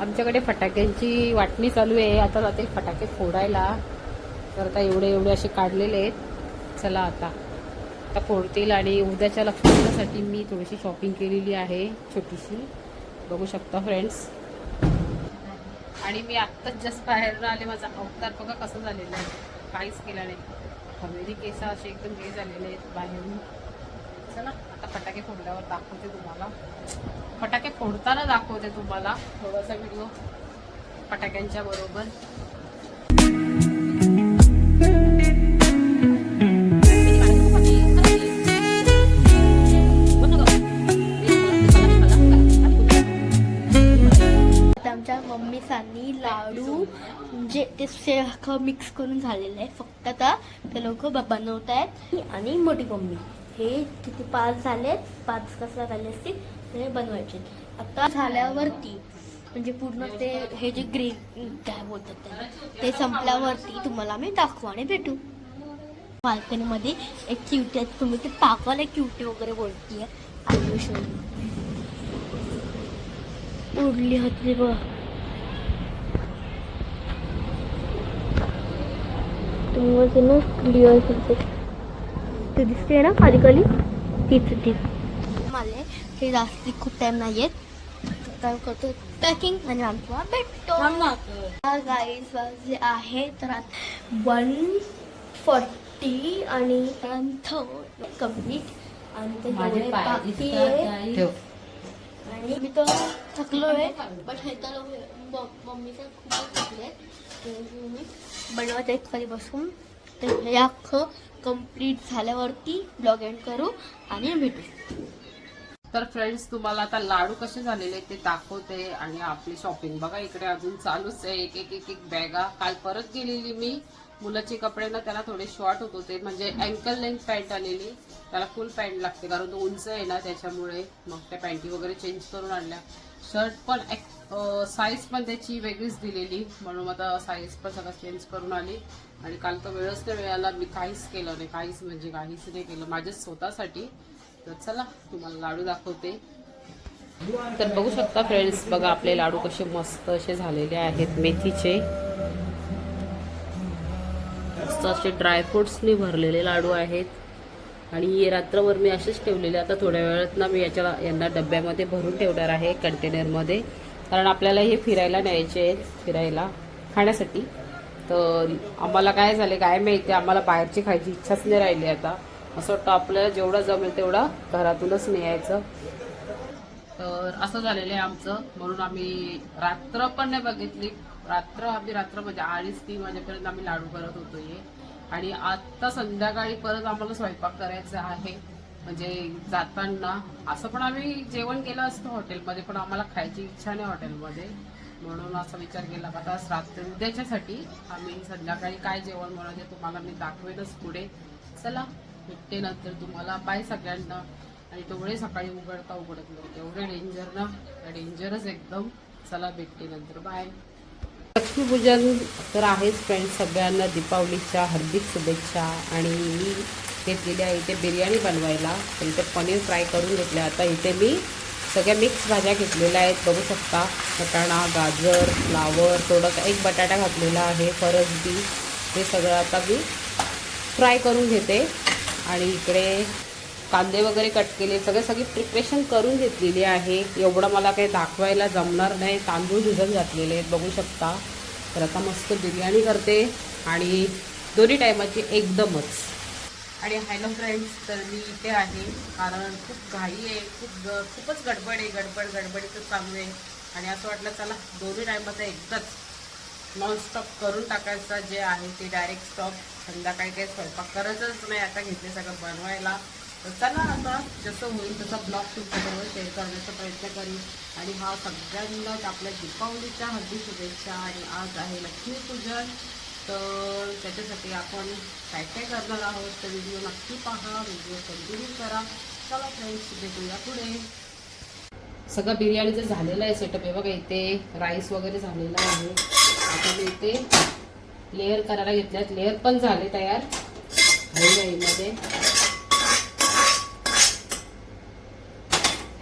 आमच्याकडे फटाक्यांची वाटणी चालू आहे. आता जाते फटाके फोडायला. तर आता एवढे एवढे असे काढलेले आहेत. चला आता. आता फोडतील आणि उद्याच्या लक्ष्मीसाठी मी थोडीशी शॉपिंग केलेली आहे छोटीशी. बघू शकता फ्रेंड्स आणि मी आत्ताच जस्ट बाहेर आले. माझा अवतार बघा कसं झालेलं आहे. काहीच केलं नाही. हवेली केस असे एकदम हे झालेले आहेत बाहेरून. चला. फटाके फोडल्यावर दाखवते तुम्हाला. फटाके फोडताना दाखवते तुम्हाला. थोडासा व्हिडिओ फटाक्यांच्या बरोबर. आता मम्मीसांनी लाडू म्हणजे ते मिक्स करून झालेलं आहे. फक्त आता ते लोक बनवत आहेत आणि मोठी मम्मी. हे किती पाच झालेत? पाच कसला झाले असतील? ते बनवायचे. आता झाल्यावरती म्हणजे पूर्ण ते हे जे ग्रीन काय बोलतात त्याला ते संपल्यावरती तुम्हाला मी दाखवू आणि भेटू. बाल्कनीमध्ये एक क्युटी आहे. तुम्ही ते पाकवाला क्युटी वगैरे बोलती आहे आयुष्य उडली होती बघ. तुम्हाला ना क्लिअर करते. ते दिसते ना खाली खाली तीच ती मला हे जास्ती खूप टाइम नाही येत काय करतो पॅकिंग आणि आमचा भेटतो. गाईज वाजले आहे तर वन फॉर्टी आणि कंप्लीट आणि ते बाकी आणि मी तर थकलो आहे बट हे तर मम्मीचं खूपच थकले. मी बनवत एक खाली बसून. तर हे अख्खं कंप्लीट झाल्यावरती ब्लॉग एंड करू आणि भेटू. तर फ्रेंड्स तुम्हाला आता लाडू कसे झालेले ते दाखवते आणि आपली शॉपिंग बघा इकडे अजून चालूच आहे. एक एक एक एक बॅगा काल परत गेलेली मी. मुलाचे कपडे ना त्याला थोडे शॉर्ट होत होते. म्हणजे अँकल लेंथ पॅन्ट आलेली. त्याला फुल पॅन्ट लागते. कारण तो उंच आहे ना त्याच्यामुळे. मग त्या पॅन्टी वगैरे चेंज करून आणल्या. शर्ट पण साईज पण त्याची वेगळीच दिलेली. म्हणून आता साईज पण सगळं चेंज करून आली. आणि काल तर वेळच त्या वेळाला मी काहीच केलं नाही. काहीच म्हणजे काहीच नाही केलं. माझ्या स्वतःसाठी. तर चला तुम्हाला लाडू दाखवते. तर बघू शकता फ्रेंड्स बघा आपले लाडू कसे मस्त असे झालेले आहेत मेथीचे. मस्त असे ड्रायफ्रुट्सनी भरलेले लाडू आहेत. आणि रात्रभर मी असेच ठेवलेले. आता थोड्या वेळात ना मी याच्या यांना डब्यामध्ये भरून ठेवणार आहे कंटेनरमध्ये कारण आपल्याला हे फिरायला न्यायचे आहेत फिरायला खाण्यासाठी. तर आम्हाला काय झाले काय माहिती आम्हाला बाहेरची खायची इच्छाच नाही राहिली आता. असं वाटतं आपल्याला जेवढं जमेल तेवढं घरातूनच न्यायचं. तर असं झालेलं आहे आमचं. म्हणून आम्ही रात्र पण नाही बघितली. रात्र आम्ही रात्र म्हणजे अडीच तीन वाजेपर्यंत आम्ही लाडू करत होतो हे. आणि आत्ता संध्याकाळी परत आम्हाला स्वयंपाक करायचा आहे. म्हणजे जाताना असं पण आम्ही जेवण केलं असतं हॉटेलमध्ये पण आम्हाला खायची इच्छा नाही हॉटेलमध्ये. म्हणून असा विचार केला का आता रात्री उद्याच्यासाठी आम्ही संध्याकाळी काय जेवण बनवते तुम्हाला मी दाखवेनच पुढे. चला भेटते नंतर तुम्हाला. बाय सगळ्यांना. आणि डोळे सकाळी उघडता उघडत नाही एवढे डेंजर ना? डेंजरच एकदम. चला भेटते नंतर. बाय लक्ष्मीपूजन तर आहेच फ्रेंड्स सगळ्यांना दीपावलीच्या हार्दिक शुभेच्छा. आणि मी घेतलेली आहे इथे बिर्याणी बनवायला. तर इथे पनीर फ्राय करून घेतले. आता इथे मी सगळ्या मिक्स भाज्या घेतलेल्या आहेत बघू शकता. वटाणा गाजर फ्लावर थोडंसं एक बटाटा घातलेला आहे फरसबी हे सगळं आता मी फ्राय करून घेते. आणि इकडे कांदे वगैरे कट केले. सगळे सगळी प्रिपरेशन करून घेतलेली आहे. एवढं मला काही दाखवायला जमणार नाही. तांदूळ भिजत घातलेले आहेत बघू शकता. तर आता मस्त बिर्याणी करते. आणि दोन्ही टायमाची एकदमच. आणि हॅलो फ्रेंड्स तर मी इथे आहे कारण खूप घाई आहे खूप खूपच गडबड आहे गडबड गडबडीचं चालू आहे. आणि असं वाटलं चला दोन्ही टायमाचं एकदाच नॉनस्टॉप करून टाकायचं जे आहे ते डायरेक्ट स्टॉप संध्याकाळी काही स्वयंपाक करायचंच नाही आता घेतले सगळं बनवायला. तर चला आता जसं होईल तसं ब्लॉग तुमच्याबरोबर शेअर करण्याचा प्रयत्न करीन. आणि हा सगळ्यांनाच आपल्या दीपावलीच्या हल्दी शुभेच्छा. आणि आज आहे लक्ष्मीपूजन. तर त्याच्यासाठी आपण काय काय करणार आहोत तर व्हिडिओ नक्की पहा. व्हिडिओ कंटिन्यू करा. चला फ्रेंड्स भेटूया पुढे. सगळं बिर्याणीचं झालेलं आहे सेटअप आहे बघा इथे. राईस वगैरे झालेला आहे. आता मी इथे लेअर करायला घेतल्यात लेअर पण झाले तयार. मध्ये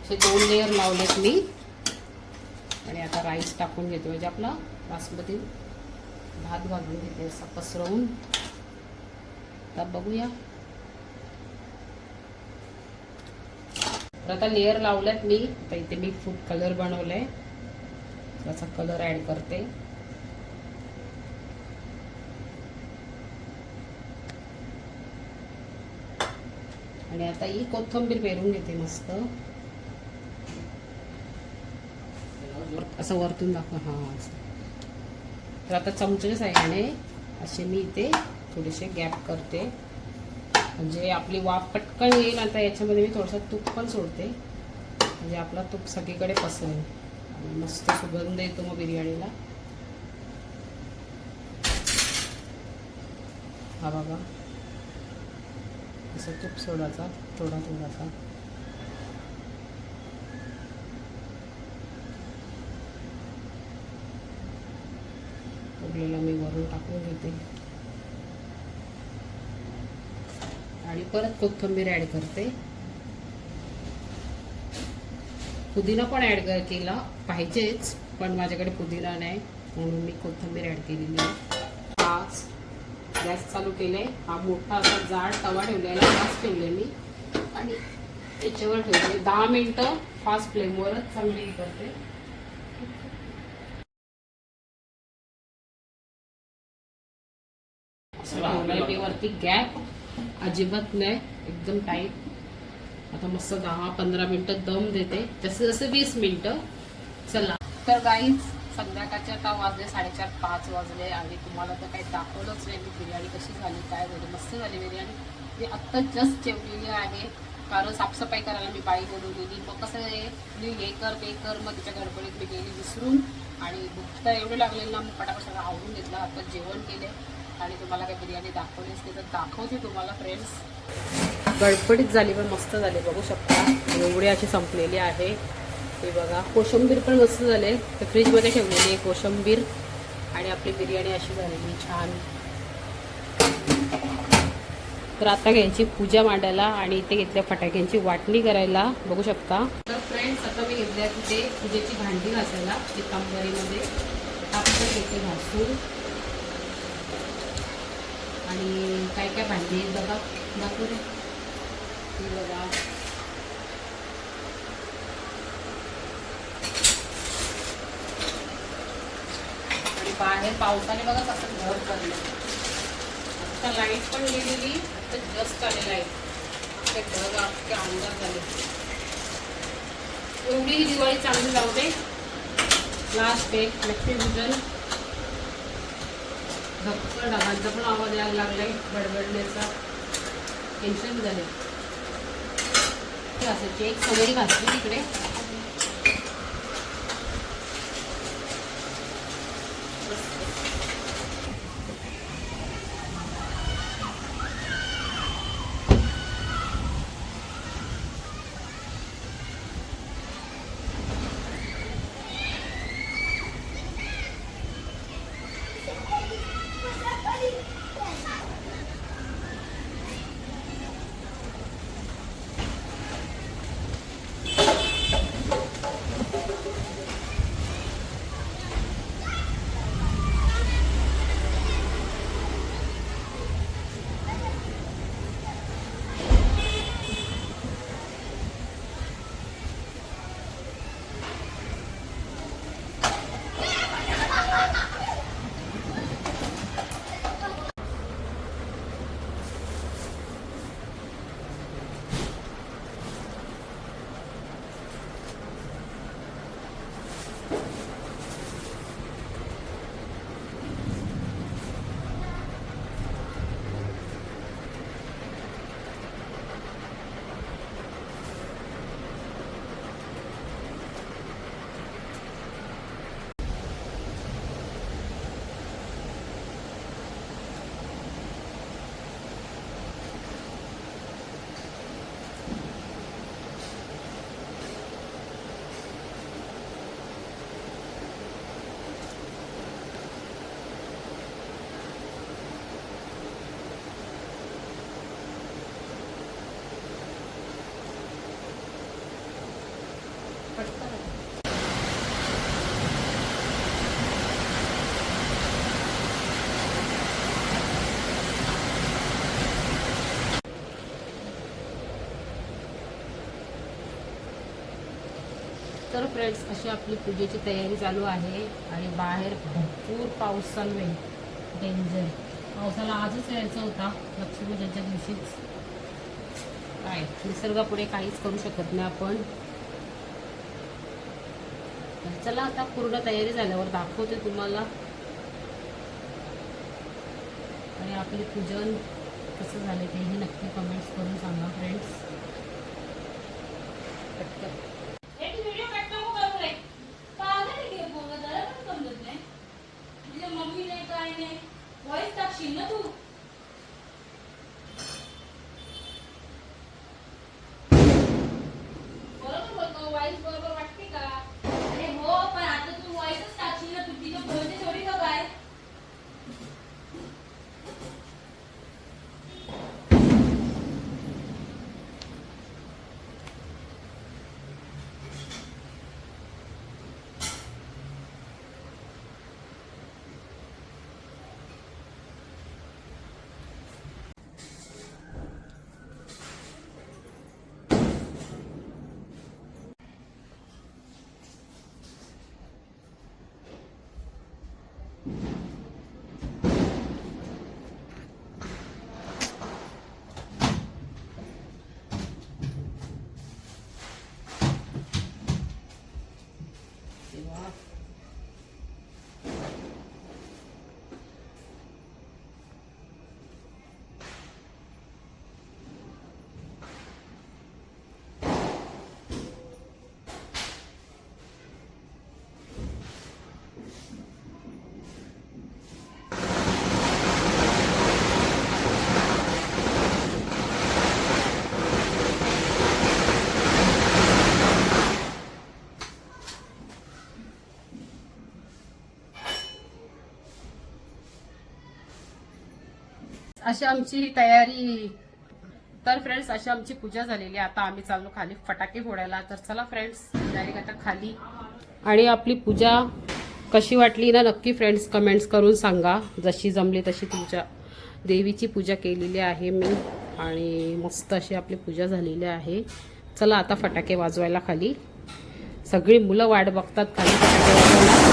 असे दोन लेअर लावलेत मी. आणि आता राईस टाकून घेतो म्हणजे आपला बासमती. भात घालून घेते असा पसरवून. आता बघूया. तर आता लेअर लावल्यात मी. आता इथे मी फूड कलर बनवलाय. त्याचा कलर ऍड करते. आणि आता ही कोथिंबीर पेरून घेते मस्त. असं वरतून दाखव. हा असं. तर आता चमच्याच्या साह्याने असे मी इथे थोडेसे गॅप करते. म्हणजे आपली वाफ पटकन येईल आता याच्यामध्ये मी थोडंसं तूप पण सोडते. म्हणजे आपला तूप सगळीकडे पसरेल. आणि मस्त सुगंध येतो मग बिर्याणीला. हा बाबा असं तूप सोडायचा थोडा थोडासा. उरलेला मी वरून टाकून घेते. आणि परत कोथिंबीर ऍड करते. पुदिना पण ऍड केला पाहिजेच पण माझ्याकडे पुदिना नाही म्हणून मी कोथिंबीर ऍड केलेली आहे. पाच गॅस चालू केले. हा मोठा असा जाड तवा ठेवलेला फास्ट ठेवले मी. आणि त्याच्यावर ठेवले दहा मिनटं फास्ट फ्लेमवरच चांगली करते. वरती गॅप अजिबात नाही एकदम टाईट आता मस्त दहा पंधरा मिनिटं दम देते. जसं जसं वीस मिनिटं चला. तर गाईज संध्याकाळचे आता वाजले साडेचार पाच वाजले आणि तुम्हाला तर काही दाखवलंच नाही मी बिर्याणी कशी झाली काय झाली. मस्त झाली बिर्याणी. मी आत्ता जस्ट जेवलेली आहे. कारण साफसफाई करायला मी बाई बोलवलेली मग कसं आहे मी हे कर ते कर मग तिच्या गडबडीत मी गेली विसरून. आणि भूक तर एवढे लागले ना मी पटापट सगळं आवरून घेतलं. आता जेवण केले आणि तुम्हाला काही बिर्याणी दाखवलीच नाही तर दाखवते तुम्हाला फ्रेंड्स गडबडीत झाली पण मस्त झाली बघू शकता. एवढी अशी संपलेली आहे. ते बघा कोशंबीर पण मस्त झाले. तर फ्रीजमध्ये ठेवलेली आहे कोशंबीर. आणि आपली बिर्याणी अशी झालेली छान. तर आता घ्यायची पूजा मांडायला आणि इथे घेतल्या फटाक्यांची वाटणी करायला. बघू शकता. तर फ्रेंड्स आता मी घेतल्या तिथे पूजेची भांडी घासायला पितांबरीमध्ये आपण घेते घासून. आणि काय काय भांडी आहेत बघा. दाखवू दे. बघा. आणि बाहेर पावसाने बघा कसं घर पडलं आता लाइट पण गेलेली तर जस्ट आले लाइट ते घर अख्खे अंधार झाले. एवढी ही दिवाळी चांगली जाऊ दे. लास्ट एक लक्ष्मीपूजन. धक्का ढगांचा पण आवाज यायला लागलाय बडबडण्याचा टेन्शन झाले ते चेक एक सवयी घातली तिकडे तर फ्रेंड्स अशी आपली पूजेची तयारी चालू आहे आणि बाहेर भरपूर पाऊस चालू आहे. डेंजर पावसाला आजच यायचा होता लक्ष्मीपूजनच्या दिवशीच. काय? निसर्गापुढे काहीच करू शकत नाही आपण. चला आता पूर्ण तयारी झाल्यावर दाखवते तुम्हाला. आणि आपले पूजन कसं झालं तेही नक्की कमेंट्स करून सांगा फ्रेंड्स पटकन एक व्हिडिओ कट नको करू रे पागल आहे की पोरगं, जरा पण समजत नाही तुझ्या मम्मी नाही काय नाही वॉइस टाकशील ना तू बरोबर बोलतो वॉइस बरोबर वाटते का अरे हो पण आता तू वॉइसच टाकशील ना तू तिथं बोलते थोडी का काय तेव्हा अशी आमची तयारी. तर फ्रेंड्स अशी आमची पूजा झालेली आहे. आता आम्ही चाललो खाली फटाके फोडायला. तर चला फ्रेंड्स डायरेक्ट आता खाली. आणि आपली पूजा कशी वाटली ना नक्की फ्रेंड्स कमेंट्स करून सांगा. जशी जमली तशी तुमच्या देवीची पूजा केलेली आहे मी. आणि मस्त अशी आपली पूजा झालेली आहे. चला आता फटाके वाजवायला खाली. सगळी मुलं वाट बघतात खाली. फटाके वाजवायला